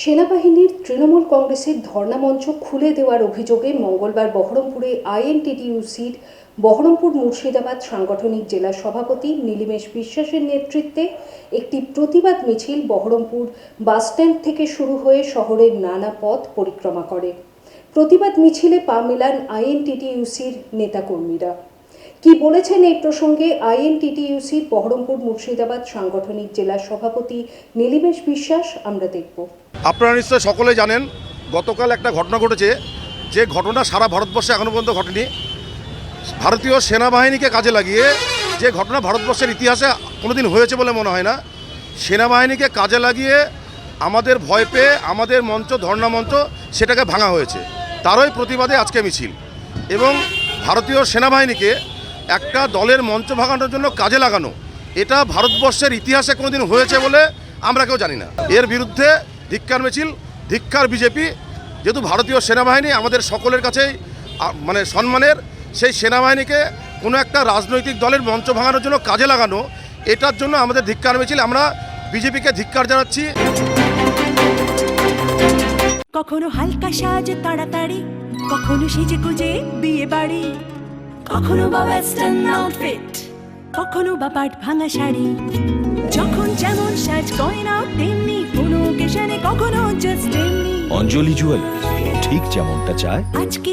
সেনাবাহিনীর তৃণমূল কংগ্রেসের ধর্ণামঞ্চ খুলে দেওয়ার অভিযোগে মঙ্গলবার বহরমপুরে আইএনটিটিইউসির বহরমপুর মুর্শিদাবাদ সাংগঠনিক জেলা সভাপতি নীলিমেশ বিশ্বাসের নেতৃত্বে একটি প্রতিবাদ মিছিল বহরমপুর বাসস্ট্যান্ড থেকে শুরু হয়ে শহরের নানা পথ পরিক্রমা করে। প্রতিবাদ মিছিলে পা মেলান আইএনটিটিইউসির নেতাকর্মীরা। কি বলেছেন এই প্রসঙ্গে আইএনটিটিইউসির বহরমপুর মুর্শিদাবাদ সাংগঠনিক জেলা সভাপতি নীলিমেশ বিশ্বাস আমরা দেখব। আপনারা নিশ্চয় সকলে জানেন, গতকাল একটা ঘটনা ঘটেছে, যে ঘটনা সারা ভারতবর্ষে এখনও পর্যন্ত ঘটেনি। ভারতীয় সেনাবাহিনীকে কাজে লাগিয়ে যে ঘটনা ভারতবর্ষের ইতিহাসে কোনোদিন হয়েছে বলে মনে হয় না, সেনাবাহিনীকে কাজে লাগিয়ে আমাদের ভয় পেয়ে আমাদের মঞ্চ, ধর্ণা মঞ্চ সেটাকে ভাঙা হয়েছে। তারই প্রতিবাদে আজকে মিছিল। এবং ভারতীয় সেনাবাহিনীকে একটা দলের মঞ্চ ভাঙানোর জন্য কাজে লাগানো, এটা ভারতবর্ষের ইতিহাসে কোনোদিন হয়েছে বলে আমরা কেউ জানি না। এর বিরুদ্ধে ধিক্কার মিছিল, ধিক্কার বিজেপি, যেহেতু ভারতীয় সেনাবাহিনী আমাদের সকলের কাছেই মানে সম্মানের, সেই সেনাবাহিনীকে কোনো একটা রাজনৈতিক দলের মঞ্চ ভাঙানোর জন্য কাজে লাগানো, এটার জন্য আমাদের ধিক্কার মিছিল, আমরা বিজেপিকে ধিক্কার জানাচ্ছি। কখনো হালকা সাজ তাড়াতাড়ি, কখনো সেজে গুজে বিয়ে বাড়ি, কখনো বা ওয়েস্টার্ন আউটফিট কখনো বা পাট ভাঙা শাড়ি, যখন যেমন অঞ্জলি জুয়েলার্স ঠিক যেমনটা চায়। আজকে